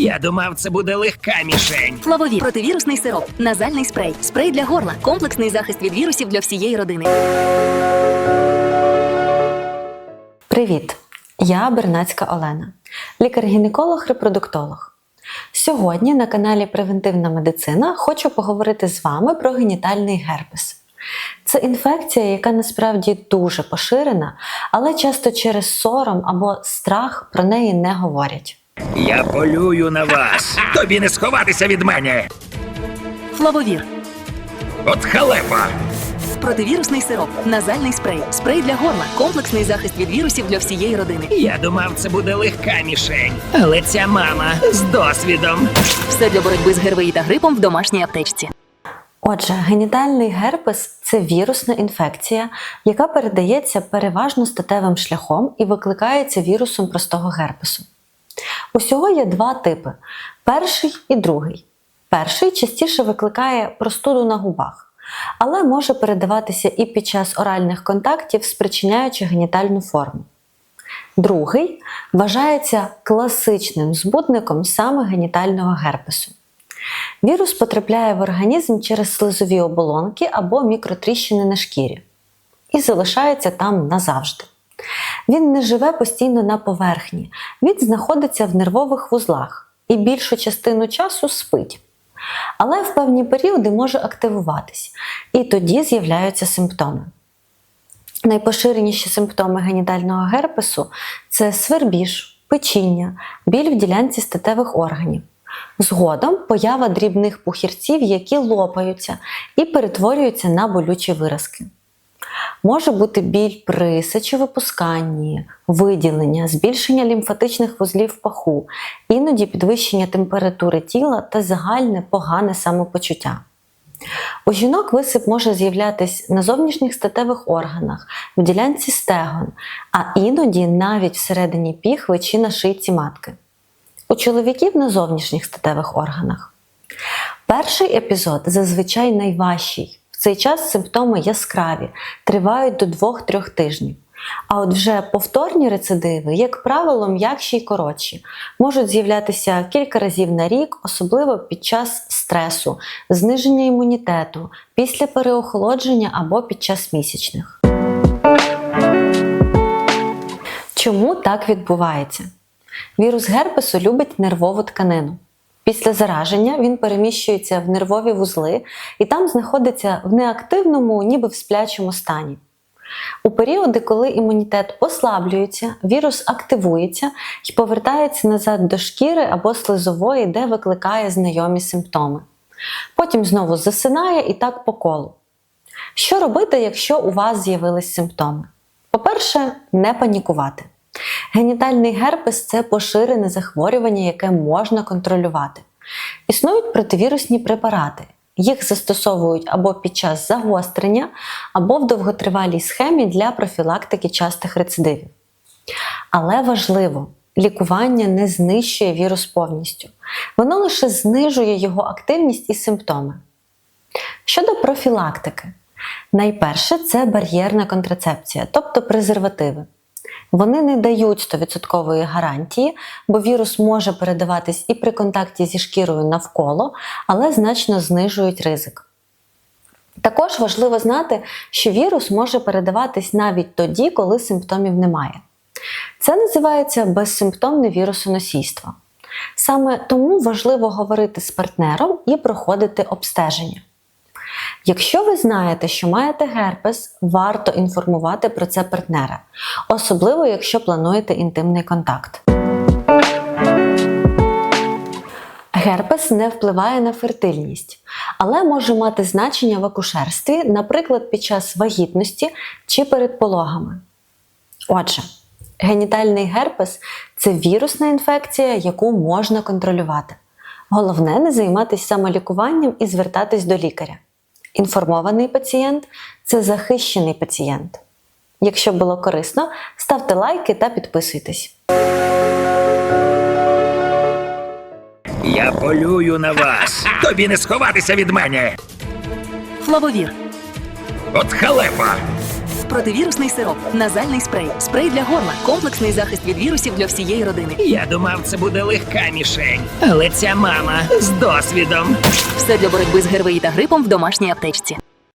Я думав, це буде легка мішень. Флавовір противірусний сироп, назальний спрей, спрей для горла, комплексний захист від вірусів для всієї родини. Привіт! Я Бернацька Олена, лікар-гінеколог-репродуктолог. Сьогодні на каналі Превентивна медицина хочу поговорити з вами про генітальний герпес. Це інфекція, яка насправді дуже поширена, але часто через сором або страх про неї не говорять. Я полюю на вас. Тобі не сховатися від мене. Флавовір От халепа. противірусний сироп, назальний спрей, спрей для горла, комплексний захист від вірусів для всієї родини. Я думав, це буде легка мішень. Але ця мама з досвідом. Все для боротьби з ГРВІ та грипом в домашній аптечці. Отже, генітальний герпес це вірусна інфекція, яка передається переважно статевим шляхом і викликається вірусом простого герпесу. Усього є два типи: перший і другий. Перший частіше викликає простуду на губах, але може передаватися і під час оральних контактів, спричиняючи генітальну форму. Другий вважається класичним збудником саме генітального герпесу. Вірус потрапляє в організм через слизові оболонки або мікротріщини на шкірі і залишається там назавжди. Він не живе постійно на поверхні, він знаходиться в нервових вузлах і більшу частину часу спить. Але в певні періоди може активуватись, і тоді з'являються симптоми. Найпоширеніші симптоми генітального герпесу це свербіж, печіння, біль в ділянці статевих органів. Згодом поява дрібних пухірців, які лопаються і перетворюються на болючі виразки. Може бути біль при сечовипусканні, виділення, збільшення лімфатичних вузлів в паху, іноді підвищення температури тіла та загальне погане самопочуття. У жінок висип може з'являтись на зовнішніх статевих органах, в ділянці стегон, а іноді навіть всередині піхви чи на шийці матки. У чоловіків на зовнішніх статевих органах. Перший епізод зазвичай найважчий. Цей час симптоми яскраві, тривають до 2-3 тижнів. А от вже повторні рецидиви, як правило, м'якші й коротші, можуть з'являтися кілька разів на рік, особливо під час стресу, зниження імунітету, після переохолодження або під час місячних. Чому так відбувається? Вірус герпесу любить нервову тканину. Після зараження він переміщується в нервові вузли і там знаходиться в неактивному, ніби в сплячому стані. У періоди, коли імунітет ослаблюється, вірус активується і повертається назад до шкіри або слизової, де викликає знайомі симптоми. Потім знову засинає і так по колу. Що робити, якщо у вас з'явились симптоми? По-перше, не панікувати. Генітальний герпес це поширене захворювання, яке можна контролювати. Існують противірусні препарати. Їх застосовують або під час загострення, або в довготривалій схемі для профілактики частих рецидивів. Але важливо, лікування не знищує вірус повністю. Воно лише знижує його активність і симптоми. Щодо профілактики, найперше це бар'єрна контрацепція, тобто презервативи. Вони не дають 100% гарантії, бо вірус може передаватись і при контакті зі шкірою навколо, але значно знижують ризик. Також важливо знати, що вірус може передаватись навіть тоді, коли симптомів немає. Це називається безсимптомне вірусоносійство. Саме тому важливо говорити з партнером і проходити обстеження. Якщо ви знаєте, що маєте герпес, варто інформувати про це партнера, особливо якщо плануєте інтимний контакт. Герпес не впливає на фертильність, але може мати значення в акушерстві, наприклад, під час вагітності чи перед пологами. Отже, генітальний герпес це вірусна інфекція, яку можна контролювати. Головне не займатися самолікуванням і звертатись до лікаря. Інформований пацієнт це захищений пацієнт. Якщо було корисно, ставте лайки та підписуйтесь. Я полюю на вас. Тобі не сховатися від мене. Флавовір От халепа. Противірусний сироп, назальний спрей, спрей для горла, комплексний захист від вірусів для всієї родини. Я думав, це буде легка мішень, але ця мама з досвідом. Все для боротьби з ГРВІ та грипом в домашній аптечці.